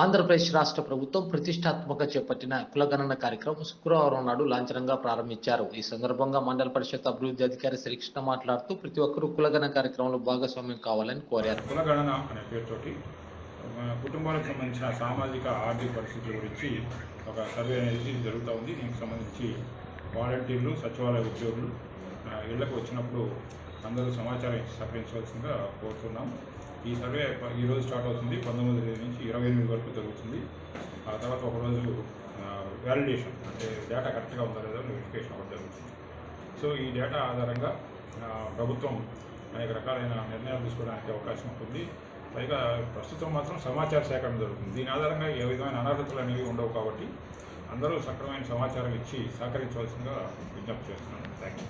ఆంధ్రప్రదేశ్ రాష్ట్ర ప్రభుత్వం ప్రతిష్టాత్మక చేపట్టిన కులగణన కార్యక్రమం శుక్రవారం నాడు లాంఛనంగా ప్రారంభించారు. ఈ సందర్భంగా మండల పరిషత్ అభివృద్ధి అధికారి శ్రీకృష్ణ మాట్లాడుతూ ప్రతి ఒక్కరూ కులగణన కార్యక్రమంలో భాగస్వామ్యం కావాలని కోరారు. కులగణన అనే పేరుతోటి కుటుంబాలకు సంబంధించిన సామాజిక ఆర్థిక పరిస్థితుల గురించి ఒక సర్వే అనేది జరుగుతూ ఉంది. దీనికి సంబంధించి వాలంటీర్లు సచివాలయ ఉద్యోగులు ఇళ్ళకు వచ్చినప్పుడు అందరూ సమాచారం సహకరించవలసిందిగా కోరుతున్నాం. ఈ సర్వే ఈరోజు స్టార్ట్ అవుతుంది పంతొమ్మిది తేదీ నుంచి ఇరవై ఎనిమిది వరకు జరుగుతుంది. ఆ తర్వాత ఒకరోజు వ్యాలిడేషన్ అంటే డేటా కరెక్ట్గా ఉందా లేదా వెరిఫికేషన్ ఒకటి జరుగుతుంది. సో ఈ డేటా ఆధారంగా ప్రభుత్వం అనేక రకాలైన నిర్ణయాలు తీసుకోవడానికి అవకాశం ఉంటుంది. పైగా ప్రస్తుతం మాత్రం సమాచార సేకరణ జరుగుతుంది. దీని ఆధారంగా ఏ విధమైన అనర్హతలు అనేవి ఉండవు కాబట్టి అందరూ సక్రమైన సమాచారం ఇచ్చి సహకరించవలసిందిగా విజ్ఞప్తి చేస్తున్నాను. Thank you